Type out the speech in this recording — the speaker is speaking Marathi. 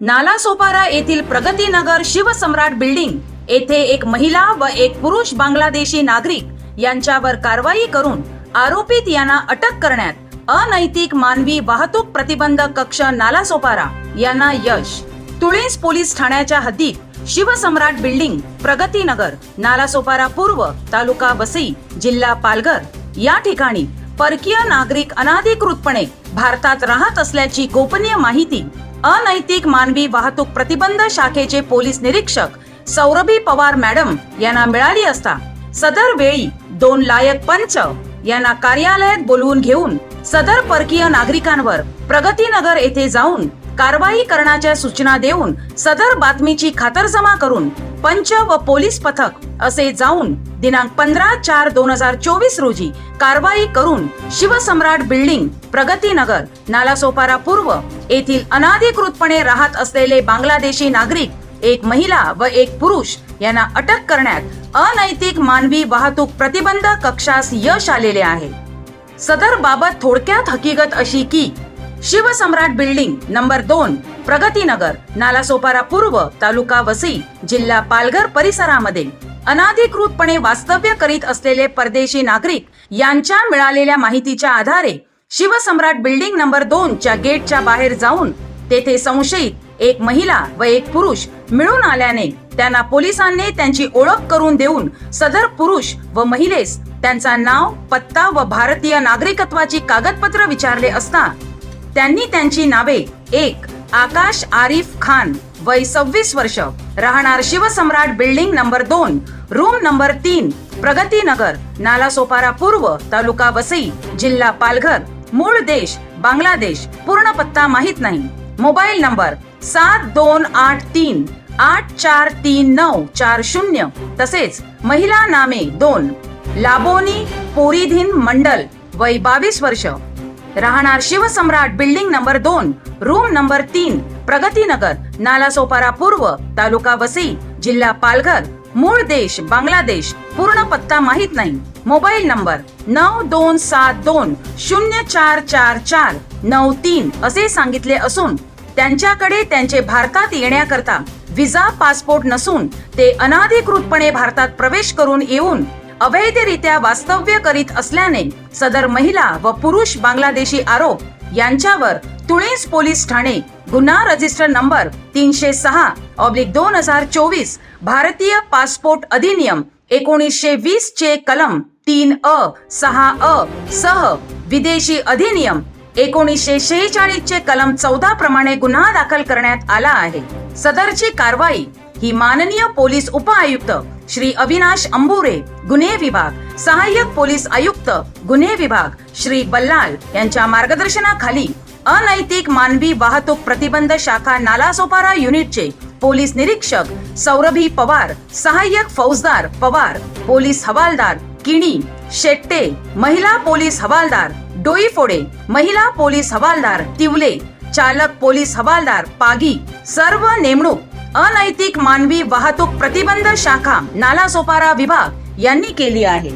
नालासोपारा येथील प्रगतीनगर शिवसम्राट बिल्डिंग येथे एक महिला व एक पुरुष बांगलादेशी नागरिक यांच्यावर कारवाई करून आरोपित यांना अटक करण्यात अनैतिक मानवी वाहतूक प्रतिबंधक कक्ष नालासोपारा यांना यश. तुळेस पोलीस ठाण्याच्या हद्दीत शिवसम्राट बिल्डिंग प्रगतीनगर नालासोपारा पूर्व तालुका वसई जिल्हा पालघर. या ठिकाणी परकीय नागरिक अनाधिकृतपणे भारतात राहत असल्याची गोपनीय माहिती अनैतिक मानवी वाहतूक प्रतिबंध शाखेचे पोलीस निरीक्षक सौरभी पवार मॅडम यांना मिळाली असता सदर वेळी दोन लायक पंच यांना कार्यालयात बोलवून घेऊन सदर परकीय नागरिकांवर प्रगतीनगर येथे जाऊन कारवाई करण्याच्या सूचना देऊन सदर बातमीची खातरजमा करून पंच व पोलीस पथक असे जाऊन दिनांक पंधरा चार दोन हजार चोवीस रोजी कारवाई करून शिवसम्राट बिल्डिंग प्रगतीनगर नालासोपारा पूर्व येथील अनाधिकृतपणे राहत असलेले बांगलादेशी नागरिक एक महिला व एक पुरुष यांना अटक करण्यात अनैतिक मानवी वाहतूक प्रतिबंध कक्षास यश आलेले आहे. सदर बाबत थोडक्यात हकीकत अशी की शिवसम्राट बिल्डिंग नंबर दोन प्रगतीनगर नालासोपारा पूर्व तालुका वसई जिल्हा पालघर परिसरामध्ये. अनाधिकृतपणे वास्तव्य करीत असलेले परदेशी नागरिक यांच्या मिळालेल्या माहितीच्या आधारे शिवसम्राट बिल्डिंग नंबर दोन च्या गेटच्या बाहेर जाऊन तेथे संशयित एक महिला व एक पुरुष मिळून आल्याने त्यांना पोलिसांनी त्यांची ओळख करून देऊन सदर पुरुष व महिलेस त्यांचा नाव पत्ता व भारतीय नागरिकत्वाची कागदपत्र विचारले असता त्यांनी त्यांची नावे एक आकाश आरिफ खान वय सव्वीस वर्ष राहणार शिवसम्राट बिल्डिंग नंबर दोन रूम नंबर तीन प्रगतीनगर नालासोपारा पूर्व तालुका वसई जिल्हा पालघर मूळ देश बांगलादेश पूर्ण पत्ता माहीत नाही. मोबाईल नंबर सात दोन आठ तीन आठ चार तीन नऊ चार शून्य तसेच महिला नामे दोन लाबोनी पोरीधीन मंडल वय बावीस वर्ष राहणार शिवसम्राट बिल्डिंग नंबर दोन रूम नंबर तीन प्रगतीनगर नालासोपारा पूर्व तालुका वसई जिल्हा पालघर मूळ देश बांगलादेश पूर्ण पत्ता माहीत नाही. मोबाईल नंबर नऊ दोन सात दोन शून्य चार चार चार नऊ तीन असे सांगितले असून त्यांच्याकडे त्यांचे भारतात येण्याकरता व्हिसा पासपोर्ट नसून ते अनाधिकृतपणे भारतात प्रवेश करून येऊन अवैधरित्या वास्तव्य करीत असल्याने सदर महिला व पुरुष बांगलादेशी आरोप यांच्यावर तुळींस पोलीस ठाणे गुन्हा रजिस्टर नंबर तीनशे सहा ऑब्लिक दोन हजार चोवीस भारतीय पासपोर्ट अधिनियम एकोणीसशे वीस चे कलम तीन अ सहा अ सह विदेशी अधिनियम एकोणीसशे शेहेचाळीस चे कलम चौदा प्रमाणे गुन्हा दाखल करण्यात आला आहे. सदरची कारवाई ही माननीय पोलीस उपआयुक्त श्री अविनाश अंबुरे गुन्हे विभाग सहाय्यक पोलीस आयुक्त गुन्हे विभाग श्री बल्लाल यांच्या मार्गदर्शनाखाली अनैतिक मानवी वाहतूक प्रतिबंध शाखा नालासोपारा युनिटचे पोलीस निरीक्षक सौरभी पवार सहाय्यक फौजदार पवार पोलीस हवालदार किणी शेट्टे महिला पोलीस हवालदार डोईफोडे महिला पोलीस हवालदार तिवले चालक पोलीस हवालदार पागी सर्व नेमणूक अनैतिक मानवी वाहतूक प्रतिबंध शाखा नालासोपारा विभाग यांनी केली आहे.